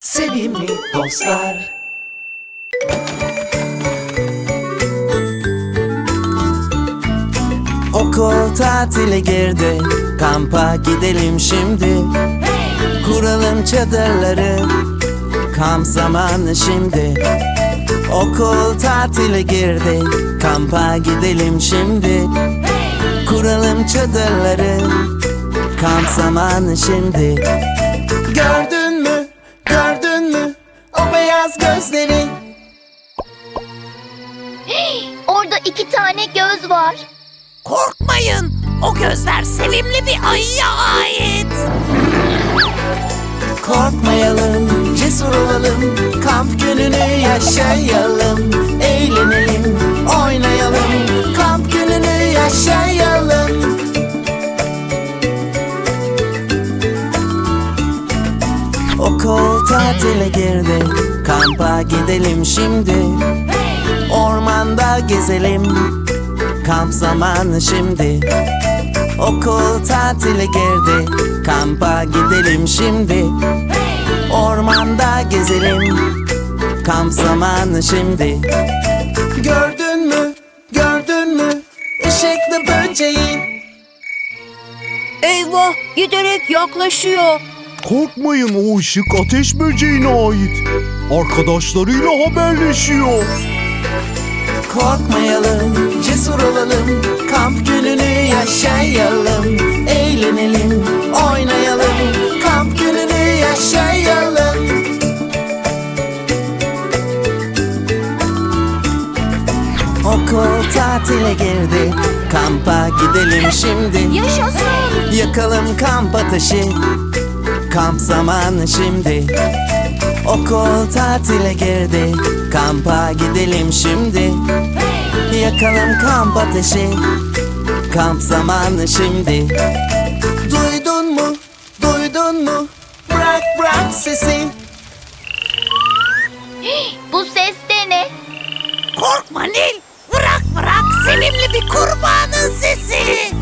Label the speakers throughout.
Speaker 1: Sevimli dostlar. Okul tatile girdi Kampa gidelim şimdi. Kuralım çadırları Kamp zamanı şimdi. Okul tatile girdi Kampa gidelim şimdi. Kuralım çadırları Kamp zamanı şimdi. Gördün beyaz gözleri
Speaker 2: Orada iki tane göz var.
Speaker 3: Korkmayın. O gözler sevimli bir ayıya ait.
Speaker 1: Korkmayalım, cesur olalım Kamp gününü yaşayalım Eğlenelim, oynayalım Kamp gününü yaşayalım Okul tatile girdi Kampa gidelim şimdi. Ormanda gezelim. Kamp zamanı şimdi. Okul tatile girdi. Kampa gidelim şimdi. Ormanda gezelim. Kamp zamanı şimdi. Gördün mü? Gördün mü? Işıklı böceği.
Speaker 3: Eyvah! Giderek yaklaşıyor.
Speaker 4: Korkmayın o ışık ateş böceğine ait. Arkadaşlarıyla haberleşiyor.
Speaker 1: Korkmayalım, cesur olalım. Kamp gününü yaşayalım. Eğlenelim, oynayalım. Kamp gününü yaşayalım. Okul tatile girdi. Kampa gidelim şimdi.
Speaker 2: Yaşasın.
Speaker 1: Yakalım kamp ateşi. Kamp zamanı şimdi Okul tatile girdi Kampa gidelim şimdi Yakalım kamp ateşi Kamp zamanı şimdi Duydun mu? Duydun mu? Bırak bırak sesi
Speaker 2: Bu ses de ne?
Speaker 3: Korkma Nil. Bırak bırak sevimli bir kurbanın sesi.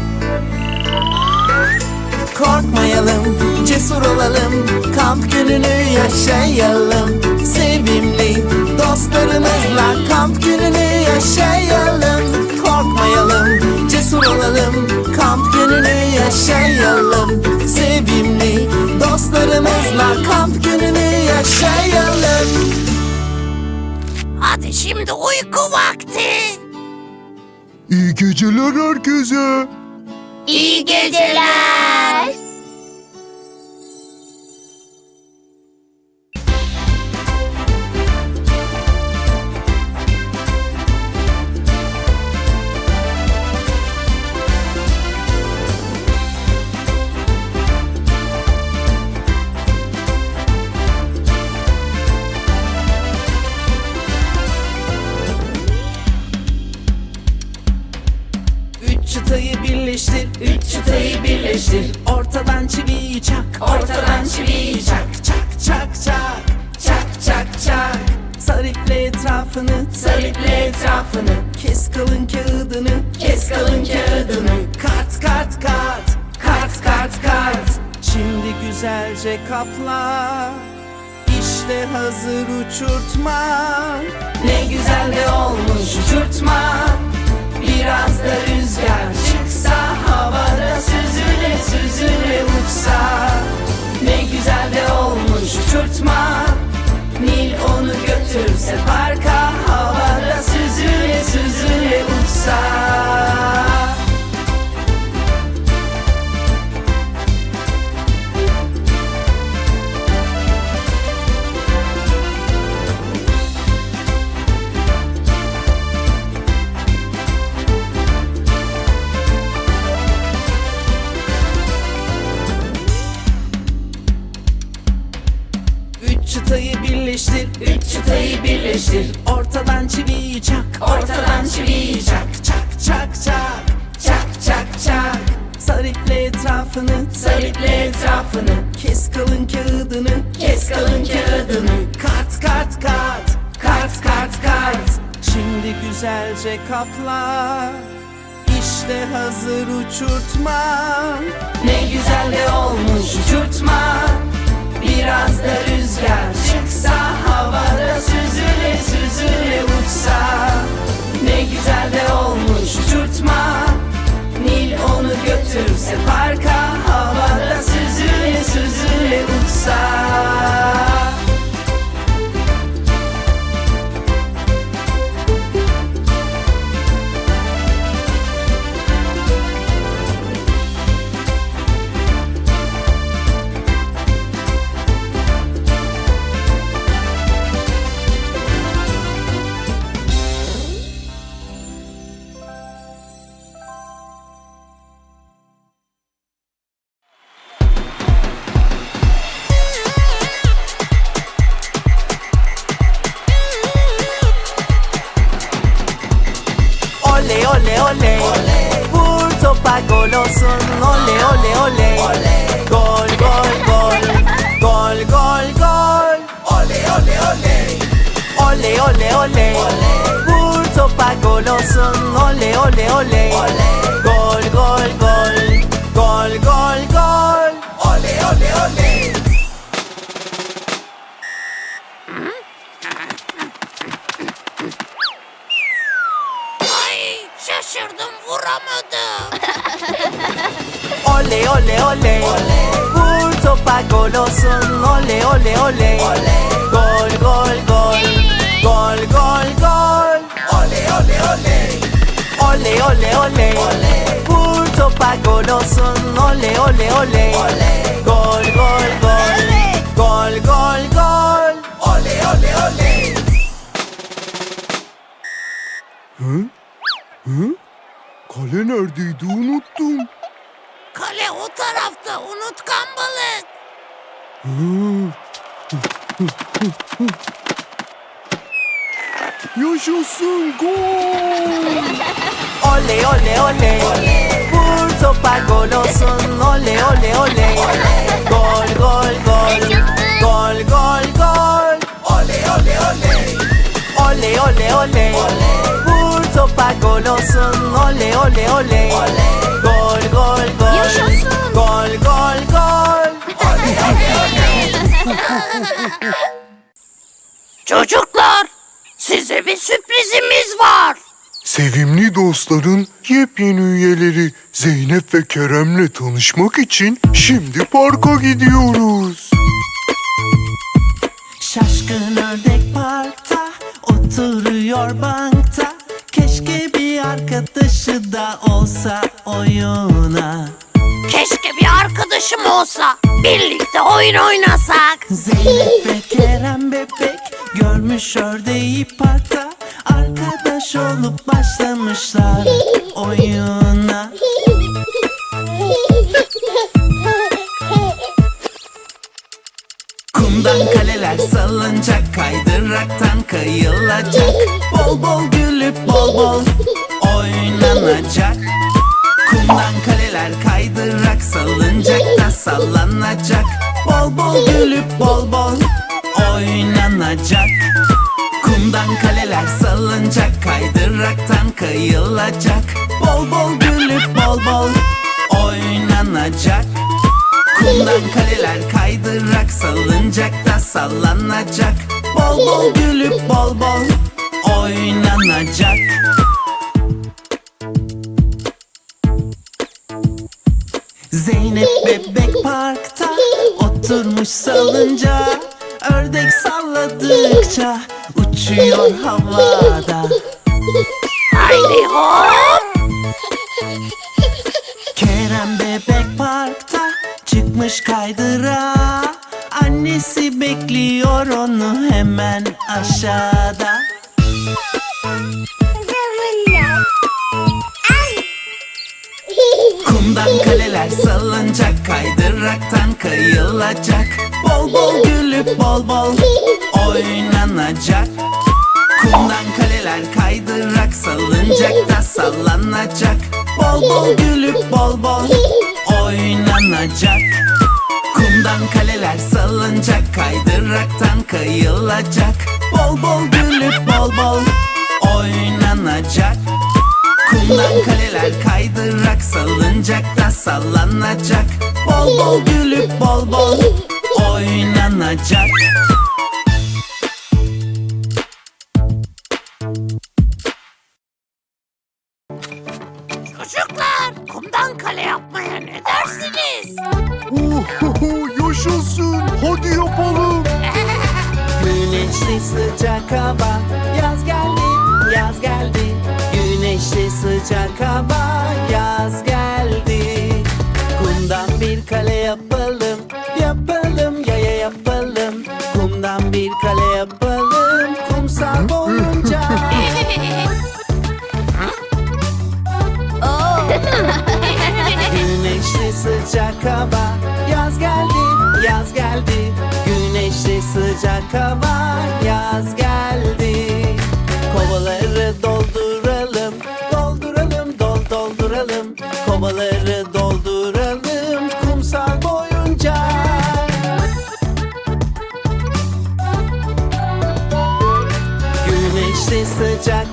Speaker 1: Korkmayalım, cesur olalım Kamp gününü yaşayalım Sevimli dostlarımızla Kamp gününü yaşayalım Korkmayalım, cesur olalım Kamp gününü yaşayalım Sevimli dostlarımızla Kamp gününü yaşayalım
Speaker 3: Hadi şimdi uyku vakti.
Speaker 4: İyi geceler herkese.
Speaker 2: İyi geceler.
Speaker 1: Üç çıtayı birleştir. Ortadan çiviyi çak, ortadan çiviyi çak. Çak çak çak, çak çak çak. Sar iple etrafını, sar iple etrafını. Kes kalın kağıdını, kes kalın kağıdını. Kat kat kat, kat kat kat. Şimdi güzelce kapla. İşte hazır uçurtma. Ne güzel de olmuş uçurtma. Biraz da rüzgar havada süzüle güzelce kapla İşte hazır uçurtma. Ne güzel de olmuş uçurtma. Biraz da rüzgar çıksa havada süzüle süzüle uçsa. Ne güzel de olmuş uçurtma. Nil onu götürse parka Oley Vur topa gol olsun Oley oley oley Gol gol gol. Gol gol gol. Oley oley oley
Speaker 3: Ay şaşırdım vuramadım.
Speaker 1: Oley oley oley Vur topa gol olsun Oley oley oley gol gol Gol Oley oley oley Gol gol. Gol Gol gol. Gol Oley oley oley
Speaker 4: Kale neredeydi? Unuttum.
Speaker 3: Kale o tarafta. Unutkan balık.
Speaker 4: Yaşasın gol.
Speaker 1: Oley oley oley Vur topa gol olsun Oley oley oley Gol gol gol. Gol gol gol. Oley oley oley Oley oley oley Vur topa gol olsun Oley oley oley Gol gol. Gol. Gol gol gol. Oley oley oley
Speaker 3: Çocuklar size bir sürprizimiz var.
Speaker 4: Sevimli dostların yepyeni üyeleri Zeynep ve Kerem'le tanışmak için şimdi parka gidiyoruz.
Speaker 1: Şaşkın ördek parkta oturuyor bankta Keşke bir arkadaşı da olsa oyuna
Speaker 3: Keşke bir arkadaşım olsa birlikte oyun oynasak.
Speaker 1: Zeynep ve Kerem bebek görmüş ördeği parkta Arkadaş olup başlamışlar oyuna. Kumdan kaleler salınacak kaydıraktan kayılacak. Bol bol gülüp bol bol oynanacak. Kumdan kaleler kaydırak salınacak da sallanacak. Bol bol gülüp bol bol kaydıraktan kayılacak. Bol bol gülüp bol bol oynanacak. Kumdan kaleler kaydırak salınacak da sallanacak. Bol bol gülüp bol bol oynanacak. Zeynep bebek parkta oturmuş salınca. Ördek salladıkça uçuyor havada
Speaker 3: Haydi hop.
Speaker 1: Kerem bebek parkta çıkmış kaydıra. Annesi bekliyor onu hemen aşağıda. Kumdan kaleler salınacak kaydıraktan kayılacak. Bol bol gülüp bol bol oynanacak Kumdan kaleler kaydırak salınacak da sallanacak. Bol bol gülüp bol bol oynanacak. Kumdan kaleler salınacak kaydıraktan kayılacak. Bol bol gülüp bol bol oynanacak. Kumdan kaleler kaydırak salınacak da sallanacak. Bol bol gülüp bol bol oynanacak
Speaker 4: yapalım
Speaker 1: yaya yapalım. Kumdan bir kale yapalım. Kumsal boyunca. Güneşli sıcak hava. Yaz geldi, yaz geldi. Güneşli sıcak hava. Yaz geldi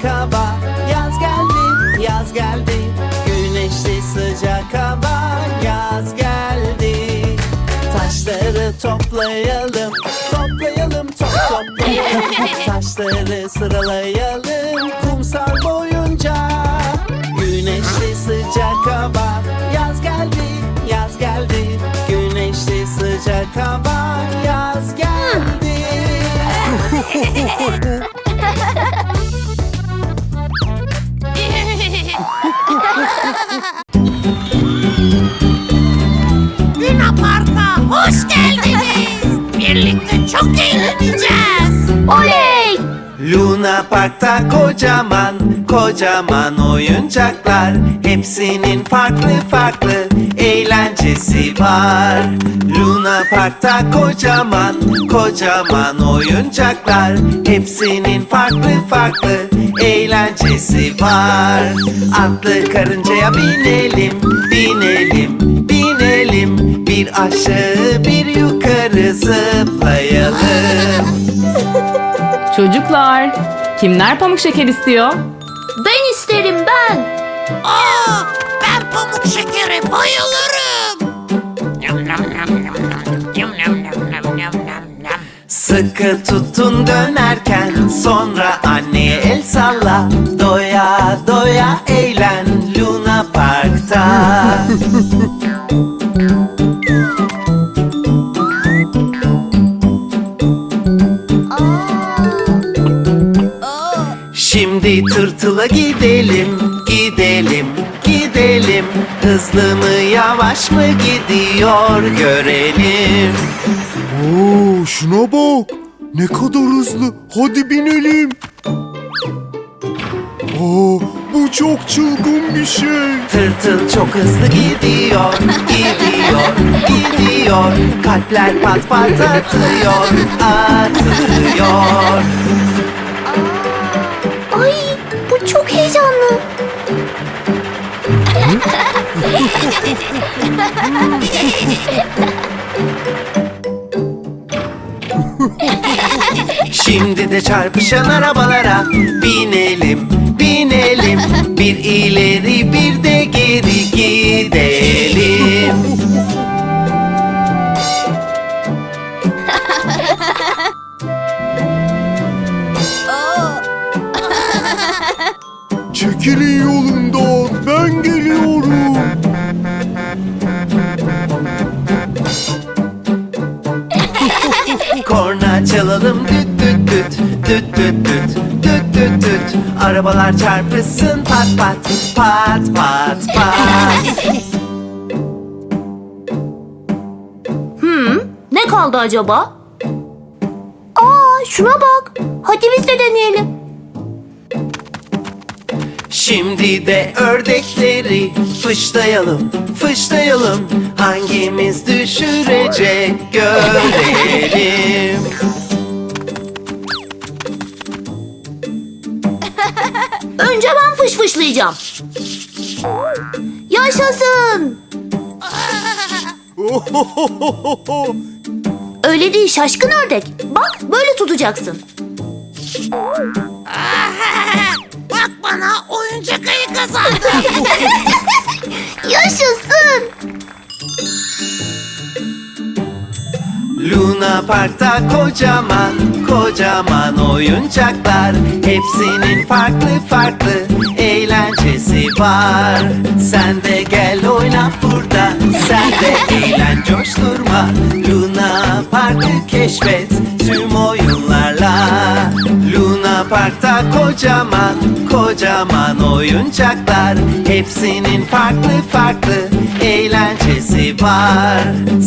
Speaker 1: sıcak hava. Yaz geldi, yaz geldi. Güneşli sıcak hava Yaz geldi. Taşları toplayalım Toplayalım, top toplayalım. Taşları sıralayalım Kumsal boyunca. Güneşli sıcak hava. Yaz geldi, yaz geldi. Güneşli sıcak hava Yaz geldi
Speaker 3: Luna Park'a hoş geldiniz. Birlikte çok eğleneceğiz.
Speaker 2: Oley!
Speaker 1: Luna Park'ta kocaman kocaman oyuncaklar Hepsinin farklı farklı eğlencesi var. Luna Park'ta kocaman kocaman oyuncaklar. Hepsinin farklı farklı eğlencesi var. Atlı karıncaya binelim binelim binelim. Bir aşağı bir yukarı zıplayalım.
Speaker 5: Çocuklar, kimler pamuk şeker istiyor?
Speaker 2: Ben isterim ben.
Speaker 3: Aa, ben pamuk şekeri bayılırım. Yum.
Speaker 1: Sıkı tutun dönerken sonra anneye el salla Doya doya eğlen Luna Park'ta Şimdi tırtıla gidelim Hızlı mı yavaş mı gidiyor görelim
Speaker 4: Oo, şuna bak. Ne kadar hızlı. Hadi binelim. Aa, bu çok çılgın bir şey.
Speaker 1: Tırtıl çok hızlı gidiyor, gidiyor, gidiyor Kalpler pat pat atıyor, atıyor Şimdi de çarpışan arabalara binelim, binelim Bir ileri bir de geri gidelim
Speaker 4: Çekilin yolumdan. Ben geliyorum.
Speaker 1: Çalalım düt düt düt düt düt düt düt düt düt Arabalar çarpışsın pat pat pat pat pat
Speaker 2: Ne kaldı acaba? Aa şuna bak. Hadi biz de deneyelim.
Speaker 1: Şimdi de ördekleri fışlayalım, fışlayalım Hangimiz düşürecek görelim
Speaker 2: Önce ben fışfışlayacağım. Yaşasın. Öyle değil şaşkın ördek. Bak böyle tutacaksın.
Speaker 3: Bak bana oyuncak ayı kazandım.
Speaker 2: Yaşasın. Luna Park'ta kocaman kocaman oyuncaklar. Hepsinin farklı farklı eğlencesi var. Sen de gel oyna burada sen de eğlen coşturma. Luna Park'ı keşfet tüm oyun parkta kocaman kocaman oyuncaklar. Hepsinin farklı farklı eğlencesi var.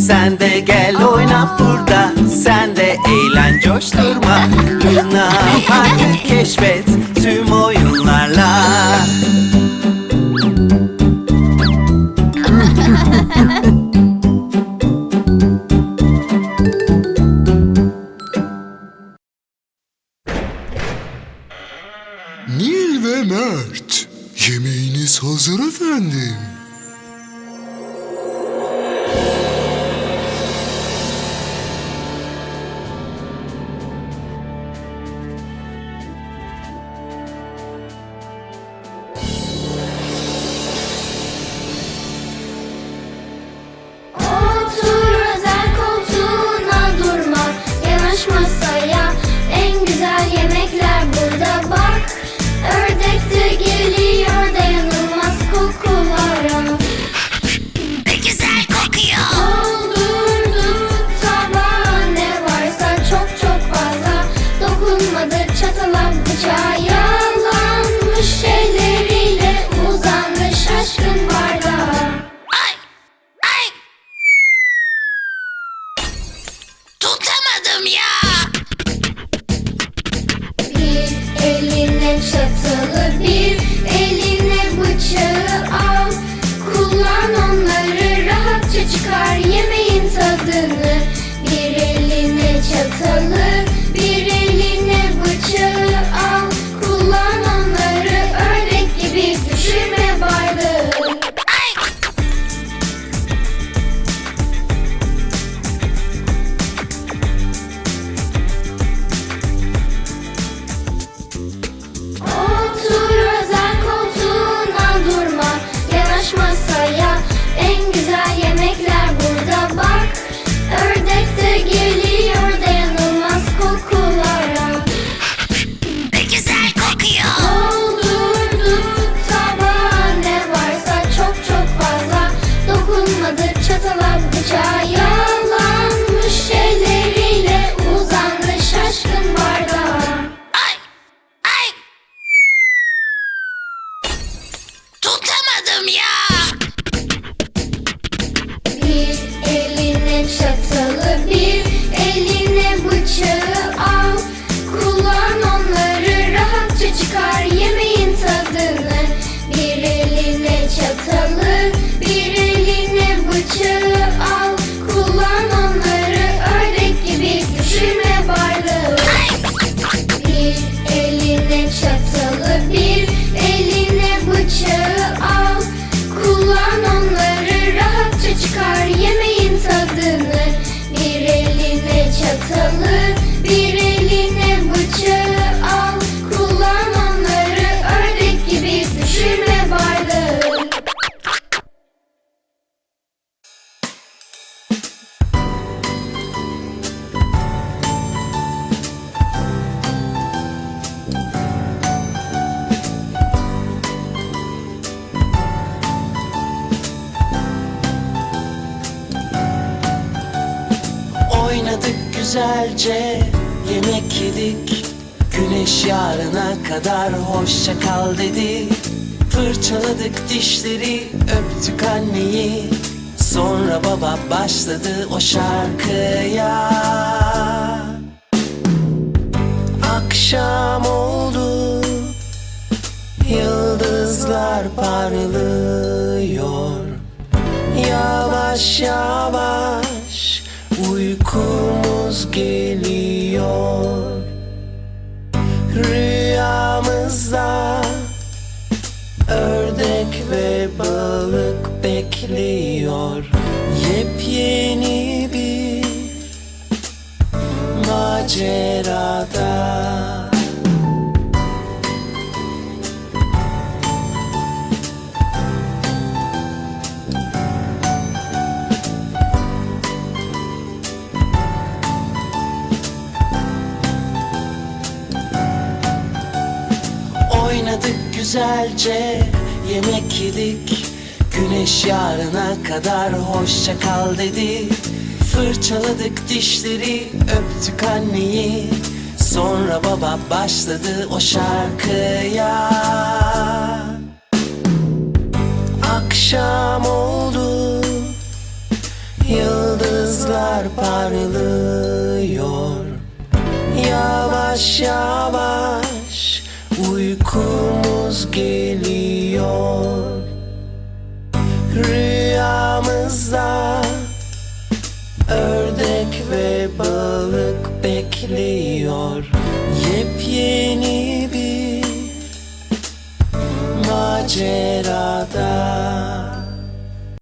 Speaker 2: Sen de gel oyna burada sen de eğlen coşturma. Luna Park'ı keşfet tüm oyunlarla. oynadık güzelce Yemek yedik. Güneş yarına kadar hoşça kal dedi. Fırçaladık dişleri öptük anneyi. Sonra baba başladı o şarkıya. Akşam oldu Yıldızlar parlıyor. Yavaş yavaş geliyor. Rüyamızda ördek ve balık bekliyor. Yepyeni bir macerada
Speaker 1: güzelce yemek yedik. Güneş yarına kadar hoşça kal dedi. Fırçaladık dişleri öptük anneyi. Sonra baba başladı o şarkıya. Akşam oldu Yıldızlar parlıyor. Yavaş yavaş Macerata